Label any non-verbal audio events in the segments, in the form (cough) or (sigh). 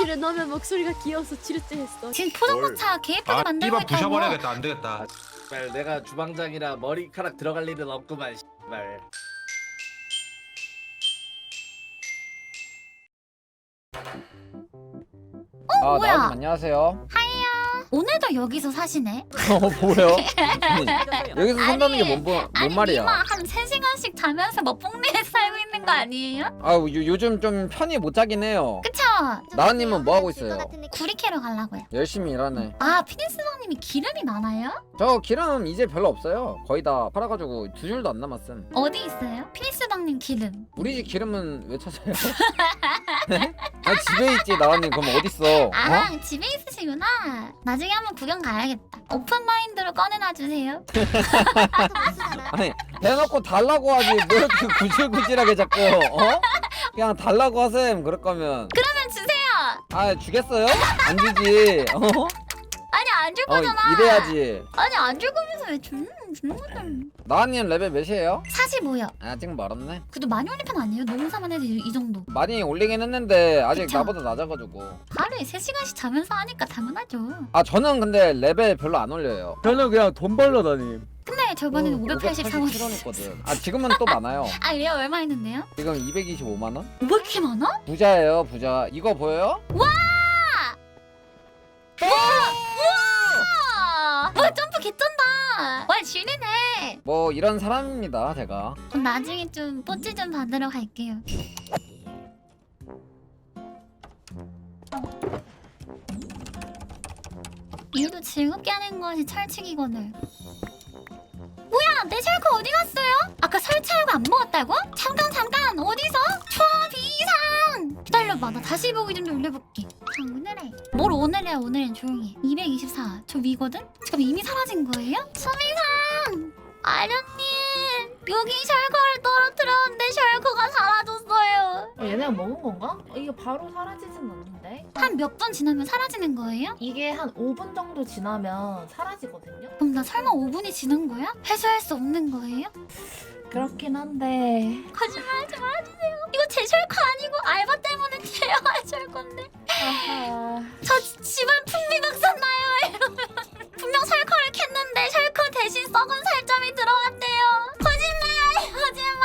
사실은 너면 목소리가 귀여워서 지르뜨했어. 지금 포장마차 개 예쁘게 아 만들고 띠바 있다고. 부셔버려야겠다 안 되겠다 씨발 내가 주방장이라 머리카락 들어갈 일은 없구만 씨발 아, 뭐야? 나님 안녕하세요. 오늘도 여기서 사시네? 어, 뭐예요? (laughs) 아니, 여기서 산다는 게 뭔, 뭔 아니 말이야? 니마 한 3시간씩 자면서 먹봉리에 (laughs) 살고 있는 거 아니에요? 아, 요, 요즘 좀 편히 못 자긴 해요. 그쵸? 나은님은 뭐 하고 있어요? 구리 캐러 가려고요 열심히 일하네. 아 피니스방님이 기름이 많아요? 저 기름 이제 별로 없어요. 거의 다 팔아가지고 두 줄도 안 남았음. 어디 있어요? 피니스방님 기름 우리 집 기름은 왜 찾아요? 네? (laughs) 아, 집에 있지, 나은님. 그럼 어딨어? 어? 아 집에 있으시구나 나중에 한번 구경 가야겠다 오픈 마인드로 꺼내놔 주세요 (laughs) 아니, 대놓고 달라고 하지. 뭐 이렇게 구질구질하게 자꾸, 어? 그냥 달라고 하셈, 그럴 거면. 아, 주겠어요? 안 주지. 어? 아니 안 줄 어, 거잖아 이래야지. 아니 안 줄 거면서 왜 주는 주는 나은님 레벨 몇이에요? 45요 아직 멀었네. 그래도 많이 올린 편 아니에요? 농사만 해도 이, 이 정도 많이 올리긴 했는데 아직 그쵸? 나보다 낮아가지고. 하루에 3시간씩 자면서 하니까 당연하죠 아 저는 근데 레벨 별로 안 올려요. 저는 그냥 돈 벌러 다님. 근데 저번에는 584원 587원이거든. 아 지금은 또 많아요. (laughs) 아 이래요 얼마 했는데요? 지금 225만 원? 왜 이렇게 많아? 부자예요 부자. 이거 보여요? 우와! 와 점프 개쩐다 와 지리네 뭐 이런 사람입니다 제가. 그럼 나중에 좀 뽀찌 좀 받으러 갈게요 일도 즐겁게 하는 것이 철칙이거늘 아까 설치하고 안 먹었다고? 잠깐 잠깐 어디서? 초비상 기다려봐 나 다시 보기 좀 올려볼게 자 오늘에 뭘 오늘이야 오늘은 조용히 해. 224저 위거든? 지금 이미 사라진 거예요? 소비상 아련님 여기 셜커를 떨어뜨렸는데 셜커가 사라졌어요 어, 얘네가 먹은 건가? 어, 이게 바로 사라지진 않는데 한 몇 분 지나면 사라지는 거예요? 이게 한 5분 정도 지나면 사라지거든요? 그럼 나 설마 5분이 지난 거야? 회수할 수 없는 거예요? 그렇긴 한데. 거짓말하지 말아주세요. 이거 제 셜커 아니고 알바 때문에 (laughs) 제어할 셜커인데. 아하. 저 지- 집안 풍미박산 나요? 이러면. 분명 셜커를 캤는데 셜커 대신 썩은 살점이 들어갔대요. 거짓말! 거짓말!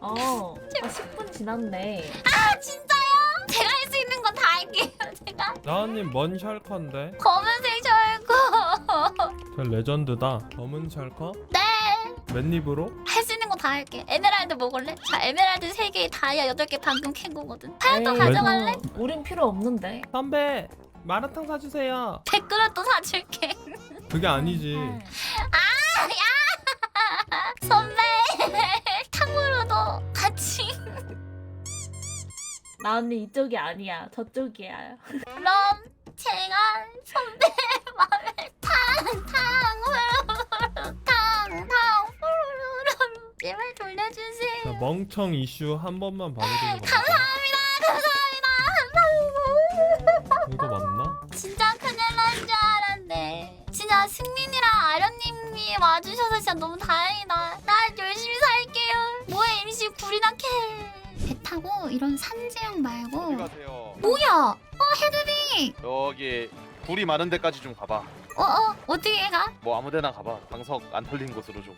어 아, 10분 지났네. 아 진짜요? 제가 할 수 있는 건 다 할게요 제가. 나은님 뭔 샬커인데? 검은색 저 레전드다 검은 샬커? 네 맨입으로? 할 수 있는 거 다 할게. 에메랄드 먹을래? 자, 에메랄드 3개, 다이아 8개 방금 캔 거거든. 에이, 가져갈래? 어, 우린 필요 없는데 선배 마라탕 사주세요 100그릇도 사줄게. 그게 아니지 (laughs) 선배, (laughs) 탕후루도 같이. (laughs) 나 언니 이쪽이 아니야 저쪽이야 그럼 제가 선배 맘에 제발 자, 돌려주세요. 멍청 이슈 한 번만 봐주는 거 감사합니다, 감사합니다. 이거 맞나? 진짜 큰일 난 줄 알았네. 진짜 승민이랑 아련님이 와주셔서 진짜 너무 다행이다. 나 열심히 살게요. 뭐해 임시 불이나 캐. 배 타고 이런 산지형 말고. 어디 가세요? 뭐야? 어 헤드비. 여기 불이 많은 데까지 좀 가봐. 어어 어떻게 가? 뭐 아무데나 가봐. 방석 안 털린 곳으로 좀.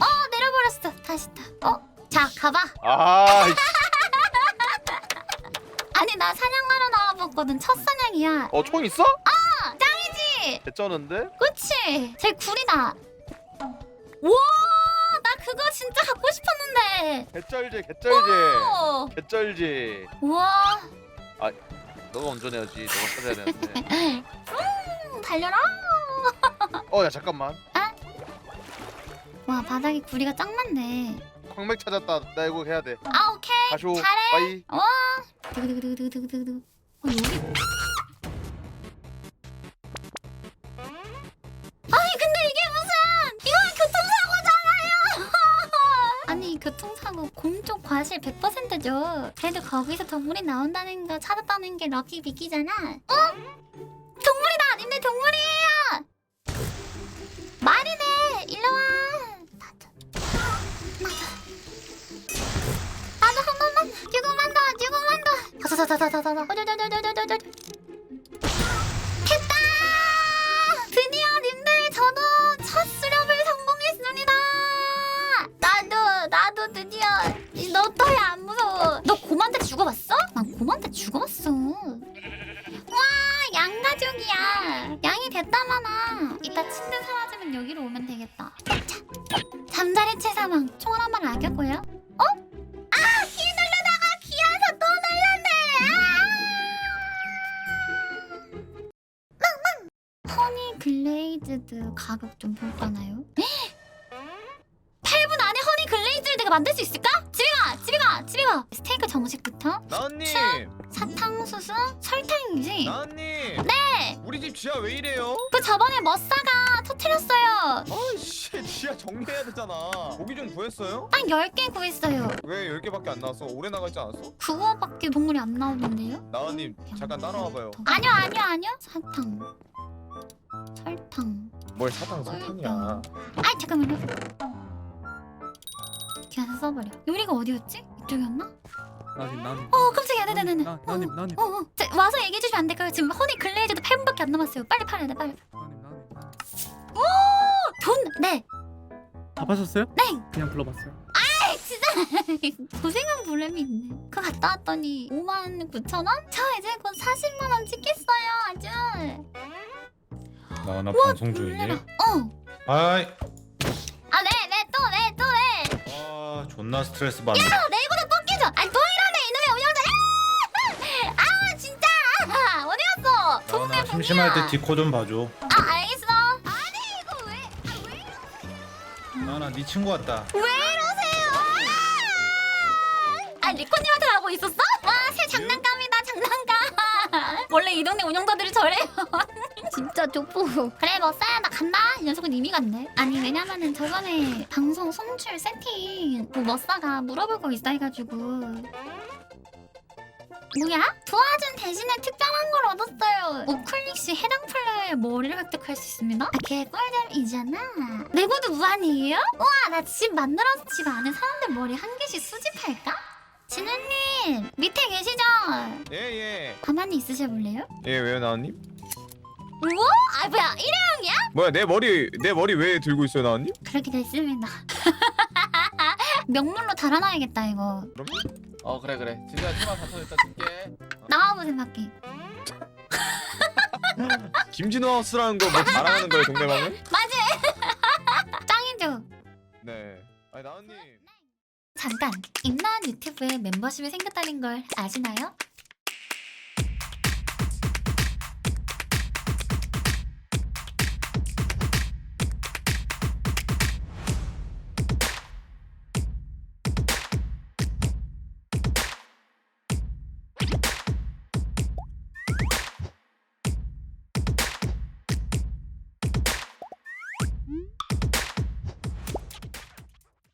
어 내려버렸어. 다시 타. 어. 자 가봐. 아, 이씨. (laughs) 아니 나 사냥하러 나와봤거든. 첫 사냥이야. 어, 총 있어? 짱이지. 개쩌는데? 그치? 제 굴이다. 와, 나 그거 진짜 갖고 싶었는데. 개쩔지, 개쩔지. 어. 개쩔지. 우와, 너가 운전해야지. 너가 찾아야 되는데. (laughs) 음, 달려라. (laughs) 어, 야 잠깐만. 와, 바닥에 구리가 짱 많네. 광맥 찾았다. 나 이거 해야 돼. 아, 오케이. 가쇼. 잘해. 빠이. 와. 두구두구두구두구두구. 어, 여기. 아니, 근데 이게 무슨 이건 교통사고잖아요. (laughs) 아니, 교통사고 공쪽 과실 100%죠. 그래도 거기서 동물이 나온다는 거 찾았다는 게 럭키 비키잖아. 어? 동물이다. 님들 동물이에요. 됐다! 드디어 님들 저도 첫 수렵을 성공했습니다. 나도 나도 드디어. 너 또야 안 무서워. 너 곰한테 죽어봤어? 난 곰한테 죽어봤어. 와 양가족이야. 양이 됐다마나 글레이즈드 가격 좀 볼까나요? 8분 안에 허니 글레이즈를 내가 만들 수 있을까? 집에 가! 집에 가! 집에 가! 스테이크 정식부터 나은님 사탕수수 설탕이지? 나은님 네! 우리 집 지하 왜 이래요? 그 저번에 머싸가 터트렸어요 어이씨 지하 정리해야 되잖아 고기 좀 구했어요? 딱 10개 구했어요 왜 10개밖에 안 나왔어? 오래 나가지 않았어? 그거밖에 동물이 안 나오는데요? 나은님 잠깐 따라와봐요 아니요 아니요 아니요 사탕 뭘 사탕 설탕이야 아 잠깐만요 그냥 써버려 요리가 어디였지? 이쪽이었나? 나님 나님 어 깜짝이야 네네네네 나- 나님 나님 어, 어. 자, 와서 얘기해 주시면 안 될까요? 지금 허니 글레이즈도 8분밖에 안 남았어요 빨리 팔아야 돼 빨리 나님 나님 나님. 돈! 네! 다 파셨어요? 네! 그냥 불러봤어요 (laughs) 고생한 보람이 있네 그거 갔다 왔더니 5만 9천 원? 저 이제 곧 40만 원 찍겠어요 아주 나나 방송 놀래라. 중이니? 어! 아이 아 왜? 왜 또? 왜 또? 왜? 아 존나 스트레스 받네 내일보다 또 깨져! 아또 이러네 이놈의 운영자! 아! 아 진짜! 아, 어디 갔어? 동네 나 심심할 때. 디코 좀 봐줘 아 알겠어 아니 이거 왜? 아, 왜? 나나 네 친구 같다 왜 이러세요? 아 리코님한테 하고 있었어? 와 새 장난감이다 장난감 (laughs) 원래 이 동네 운영자들이 저래요 진짜 족보 그래 뭐 싸야 나 간다 이 녀석은 이미 갔네 아니 왜냐면은 저번에 방송 송출 세팅 뭐 머싸가 물어볼 거 있어 해가지고 뭐야? 도와준 대신에 특별한 걸 얻었어요. 우클릭 시 해당 플레이어의 머리를 획득할 수 있습니다. 아, 걔 꿀잼이잖아. 내고도 무한이에요? 우와, 나 집 만들어서 집 안에 사람들 머리 한 개씩 수집할까? 진우님, 밑에 계시죠? 예예 가만히 있으셔 볼래요? 예 왜요 나은님? 우와? 아, 뭐야, 일회용이야? 뭐야 내 머리 내 머리 왜 들고 있어요 나은님? 그렇게 됐습니다. (laughs) 명물로 달아놔야겠다, 이거. 어 그래 그래 진짜 치마 4천 일단 줄게 나와보세요, 밖에. 김진호 하우스라는 거 뭐 자랑하는 거예요 동네방은? (laughs) (laughs) 짱이죠? 네 아니 나은님 잠깐, 임나은 유튜브에 멤버십이 생겼다는 걸 아시나요?